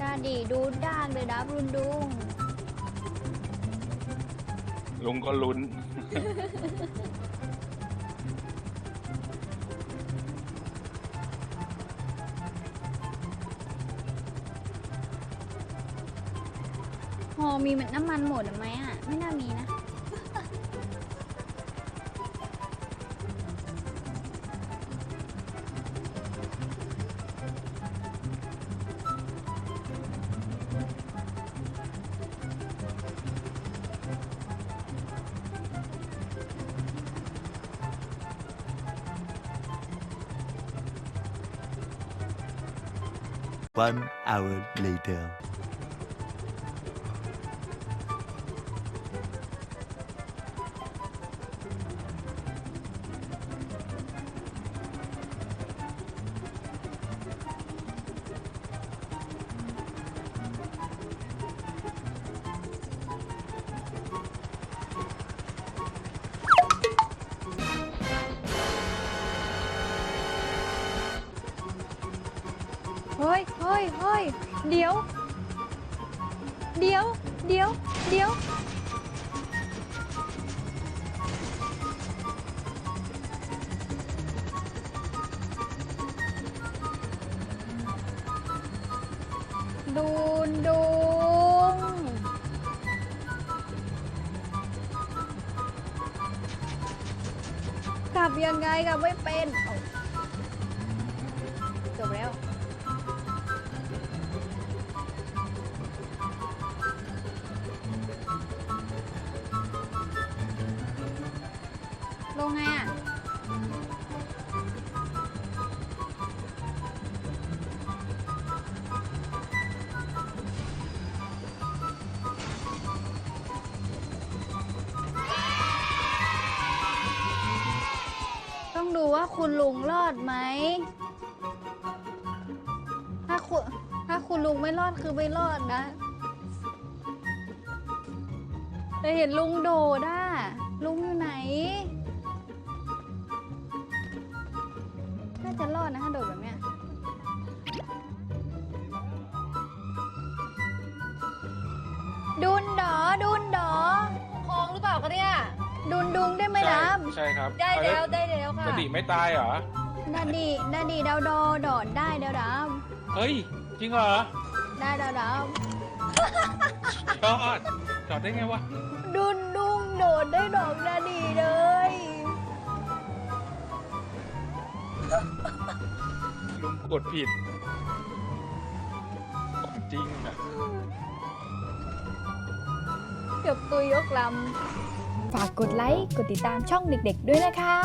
ดาดีดูด้านเลยดับรุนดุงลุงก็ลุ้น ฮอมีน้ำมันหมดไหมอะ ไม่น่ามีนะ One hour later. เฮ้ยเฮ้ยเฮ้ยเดี๋ยว เดี๋ยว เดี๋ยว เดี๋ยว ดูนดุงกลับยังไงกลับไม่เป็น จบแล้ว ลงไงอะ ต้องดูว่าคุณลุงรอดไหม ถ้าคุณถ้าคุณลุงไม่รอดคือไม่รอดนะ แต่เห็นลุงโดดอะลุงอยู่ไหน จะรอดนะถ้าโดดแบบเนี้ยดุนดอดุนดอคลองหรือเปล่าคะเนี่ย ดุนดุงได้ไหมใช่ล่ะใช่ครับได้แล้วเอ้ได้แล้วยค่ะ กระดิไม่ตายเหรอ ดาดีดาดีดาวดอดอดได้ดาวดาวเฮ้ย จริงเหรอได้ดาวดาวจอดจอดได้ไงวะดุนดุงโดดได้ดอกดา กดผิดของจริงอะเกือบตุยยกลำ ฝากกดไลค์ กดติดตามช่องเด็กๆด้วยนะคะ